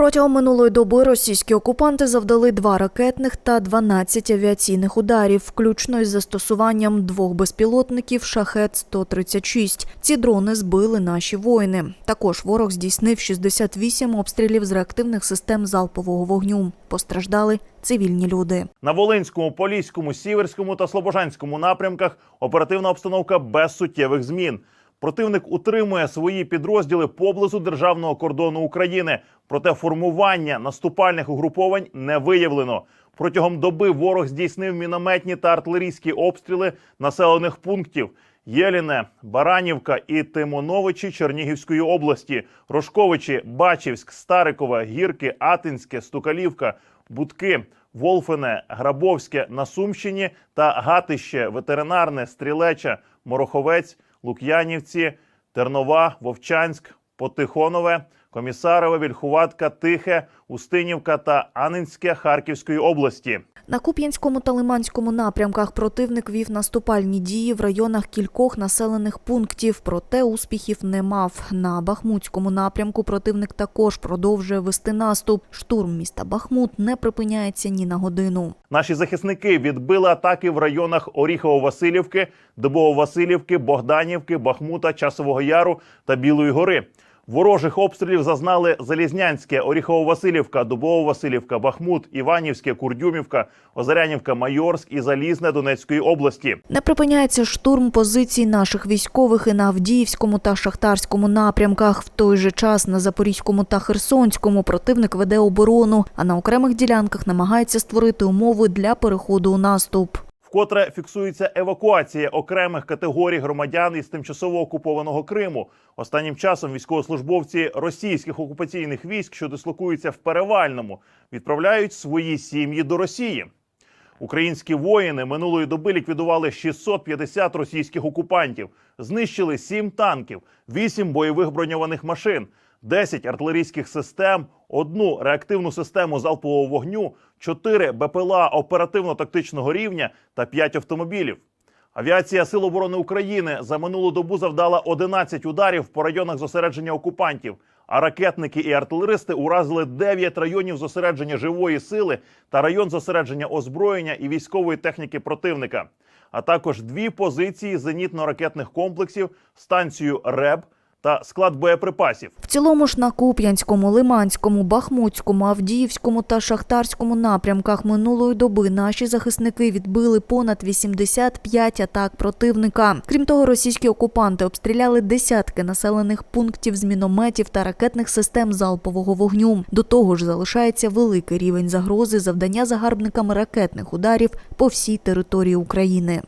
Протягом минулої доби російські окупанти завдали два ракетних та 12 авіаційних ударів, включно із застосуванням двох безпілотників «Шахет-136». Ці дрони збили наші воїни. Також ворог здійснив 68 обстрілів з реактивних систем залпового вогню. Постраждали цивільні люди. На Волинському, Поліському, Сіверському та Слобожанському напрямках оперативна обстановка без суттєвих змін. Противник утримує свої підрозділи поблизу державного кордону України. Проте формування наступальних угруповань не виявлено. Протягом доби ворог здійснив мінометні та артилерійські обстріли населених пунктів. Єліне, Баранівка і Тимоновичі Чернігівської області, Рожковичі, Бачівськ, Старикове, Гірки, Атинське, Стукалівка, Будки, Волфине, Грабовське на Сумщині та Гатище, Ветеринарне, Стрілеча, Мороховець, Лук'янівці, Тернова, Вовчанськ, Потихонове, Комісарове, Вільхуватка, Тихе, Устинівка та Анинське Харківської області. На Куп'янському та Лиманському напрямках противник вів наступальні дії в районах кількох населених пунктів, проте успіхів не мав. На Бахмутському напрямку противник також продовжує вести наступ. Штурм міста Бахмут не припиняється ні на годину. Наші захисники відбили атаки в районах Оріхово-Василівки, Дубово-Василівки, Богданівки, Бахмута, Часового Яру та Білої гори. Ворожих обстрілів зазнали Залізнянське, Оріхово-Василівка, Дубово-Василівка, Бахмут, Іванівське, Курдюмівка, Озарянівка, Майорськ і Залізне Донецької області. Не припиняється штурм позицій наших військових і на Авдіївському та Шахтарському напрямках. В той же час на Запорізькому та Херсонському противник веде оборону, а на окремих ділянках намагається створити умови для переходу у наступ. Вкотре фіксується евакуація окремих категорій громадян із тимчасово окупованого Криму. Останнім часом військовослужбовці російських окупаційних військ, що дислокуються в Перевальному, відправляють свої сім'ї до Росії. Українські воїни минулої доби ліквідували 650 російських окупантів, знищили 7 танків, 8 бойових броньованих машин, 10 артилерійських систем, одну реактивну систему залпового вогню, 4 БПЛА оперативно-тактичного рівня та 5 автомобілів. Авіація Сил оборони України за минулу добу завдала 11 ударів по районах зосередження окупантів. А ракетники і артилеристи уразили 9 районів зосередження живої сили та район зосередження озброєння і військової техніки противника, а також дві позиції зенітно-ракетних комплексів, станцію РЕБ та склад боєприпасів. В цілому ж на Куп'янському, Лиманському, Бахмутському, Авдіївському та Шахтарському напрямках минулої доби наші захисники відбили понад 85 атак противника. Крім того, російські окупанти обстріляли десятки населених пунктів з мінометів та ракетних систем залпового вогню. До того ж, залишається великий рівень загрози завдання загарбниками ракетних ударів по всій території України.